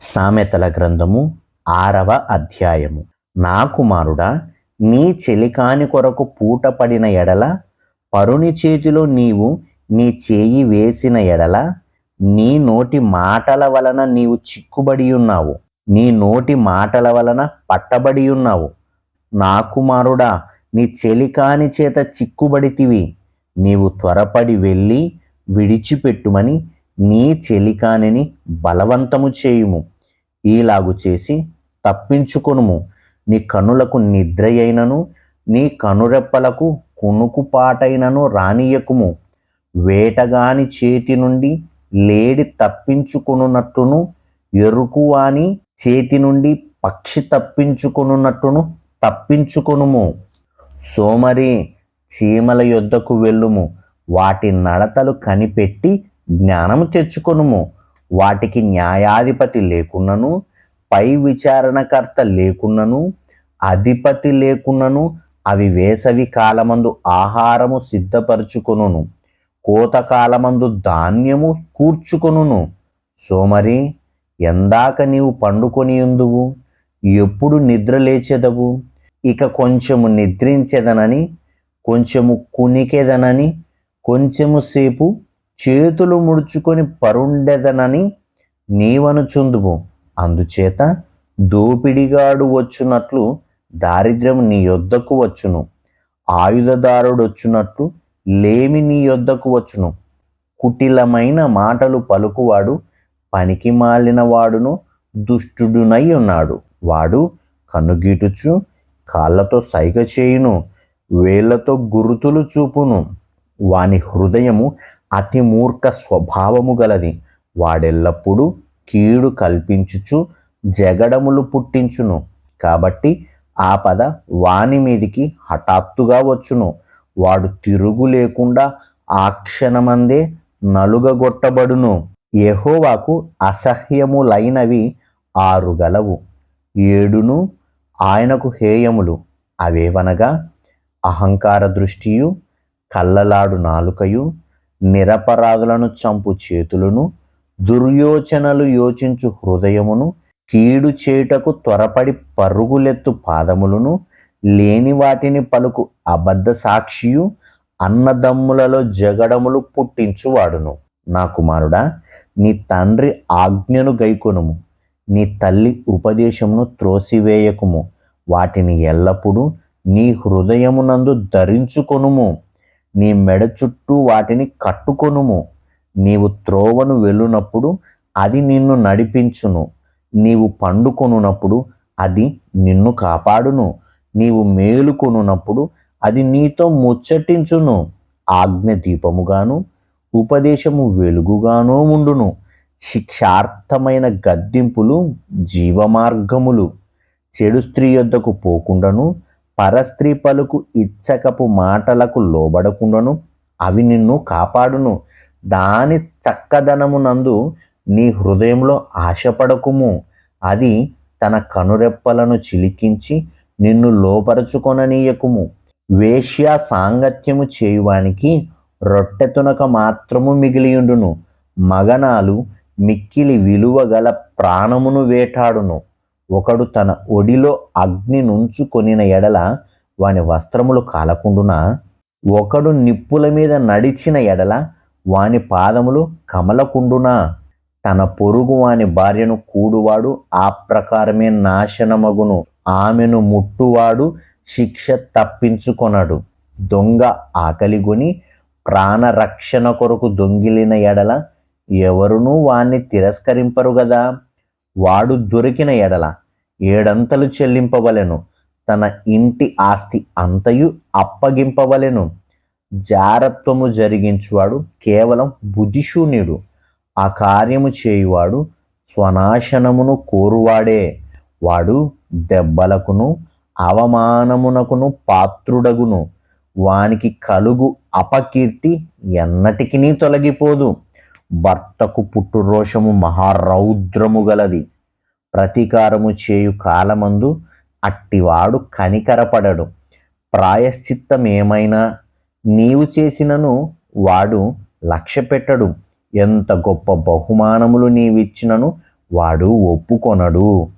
సామెతల గ్రంథము ఆరవ అధ్యాయము. నా కుమారుడా నీ చెలికాని కొరకు పూట పడిన ఎడల పరుని చేతిలో నీవు నీ చేయి వేసిన ఎడల నీ నోటి మాటల వలన నీవు చిక్కుబడి ఉన్నావు. నీ నోటి మాటల వలన పట్టబడి ఉన్నావు. నా కుమారుడా నీ చెలికాని చేత చిక్కుబడితివి. నీవు త్వరపడి వెళ్ళి విడిచిపెట్టుమని నీ చెలికానిని బలవంతము చేయుము. ఈలాగు చేసి తప్పించుకొనుము. నీ కనులకు నిద్రయైనను నీ కనురెప్పలకు కునుకుపాటైనను రానియకుము వేటగాని చేతి నుండి లేడి తప్పించుకొనున్నట్టును ఎరుకువాని చేతి నుండి పక్షి తప్పించుకొనున్నట్టును తప్పించుకొనుము. సోమరి చీమల యొద్దకు వెళ్ళుము. వాటి నడతలు కనిపెట్టి జ్ఞానము తెచ్చుకొనుము. వాటికి న్యాయాధిపతి లేకున్నను పై విచారణకర్త లేకున్నను అధిపతి లేకున్నను అవి వేసవి కాలమందు ఆహారము సిద్ధపరచుకొనును కోతకాలమందు ధాన్యము కూర్చుకొనును. సోమరి ఎందాక నీవు పండుకొని ఉందువు ఎప్పుడు నిద్ర లేచెదవు? ఇక కొంచెము నిద్రించెదనని కొంచెము కునికెదనని కొంచెము సేపు చేతులు ముడుచుకొని పరుండెదనని నీవనుచుందుము. అందుచేత దోపిడిగాడు వచ్చునట్లు దారిద్ర్యం నీ యొద్దకు వచ్చును. ఆయుధదారుడు వచ్చునట్లు లేమి నీ యొద్దకు వచ్చును. కుటిలమైన మాటలు పలుకువాడు పనికి మాలిన వాడును దుష్టుడునై ఉన్నాడు. వాడు కనుగీటుచు కాళ్ళతో సైగ చేయును వేళ్ళతో గురుతులు చూపును. వాని హృదయము అతి మూర్ఖ స్వభావము గలది. వాడెల్లప్పుడూ కీడు కల్పించుచు జగడములు పుట్టించును. కాబట్టి ఆపద వాని మీదికి హఠాత్తుగా వచ్చును. వాడు తిరుగు లేకుండా ఆ క్షణమందే నలుగగొట్టబడును. ఎహోవాకు అసహ్యములైనవి ఆరు గలవు. ఏడును ఆయనకు హేయములు. అవేవనగా? అహంకార దృష్టియు కళ్ళలాడు నాలుకయు నిరపరాధులను చంపు చేతులను దుర్యోచనలు యోచించు హృదయమును కీడు చేయుటకు త్వరపడి పరుగులెత్తు పాదములను లేని వాటిని పలుకు అబద్ధ సాక్షియు అన్నదమ్ములలో జగడములు పుట్టించువాడును. నా కుమారుడా నీ తండ్రి ఆజ్ఞను గైకొనుము. నీ తల్లి ఉపదేశమును త్రోసివేయకుము. వాటిని ఎల్లప్పుడూ నీ హృదయమునందు ధరించుకొనుము. నీ మెడ చుట్టూ వాటిని కట్టుకొనుము. నీవు త్రోవను వెళ్ళునప్పుడు అది నిన్ను నడిపించును. నీవు పండుకొనున్నప్పుడు అది నిన్ను కాపాడును. నీవు మేలుకొనున్నప్పుడు అది నీతో ముచ్చటించును. ఆజ్ఞ దీపముగాను ఉపదేశము వెలుగుగానూ ఉండును. శిక్షార్థమైన గద్దింపులు జీవమార్గములు. చెడు స్త్రీ యొద్దకు పోకుండాను పరస్త్రీ పలుకు ఇచ్చకపు మాటలకు లోబడకుండాను అవి నిన్ను కాపాడును. దాని చక్కదనమునందు నీ హృదయంలో ఆశపడకుము. అది తన కనురెప్పలను చిలికించి నిన్ను లోపరచుకొననీయకుము వేశ్య సాంగత్యము చేయువానికి రొట్టె తునక మాత్రము మిగిలియుండును. మగనాలు మిక్కిలి విలువ గల ప్రాణమును వేటాడును. ఒకడు తన ఒడిలో అగ్ని నుంచుకొనిన ఎడల వాని వస్త్రములు కాలకుండునా? ఒకడు నిప్పుల మీద నడిచిన ఎడల వాని పాదములు కమలకుండునా? తన పొరుగు వాని భార్యను కూడువాడు ఆ ప్రకారమే నాశనమగును. ఆమెను ముట్టువాడు శిక్ష తప్పించుకొనడు. దొంగ ఆకలిగొని ప్రాణరక్షణ కొరకు దొంగిలిన ఎడల ఎవరునూ వాణ్ణి తిరస్కరింపరు గదా? వాడు దొరికిన ఎడల ఏడంతలు చెల్లింపవలెను. తన ఇంటి ఆస్తి అంతయు అప్పగింపవలెను. జారత్వము జరిగించువాడు కేవలం బుద్ధిశూన్యుడు. ఆ కార్యము చేయువాడు స్వనాశనమును కోరువాడే. వాడు దెబ్బలకును అవమానమునకును పాత్రుడగును. వానికి కలుగు అపకీర్తి ఎన్నటికి తొలగిపోదు. భర్తకు పుట్టురోషము మహారౌద్రము గలది. ప్రతీకారము చేయు కాలమందు అట్టివాడు కనికరపడడు. ప్రాయశ్చిత్తం ఏమైనా నీవు చేసినను వాడు లక్ష్య పెట్టడు ఎంత గొప్ప బహుమానములు నీవిచ్చినను వాడు ఒప్పుకొనడు.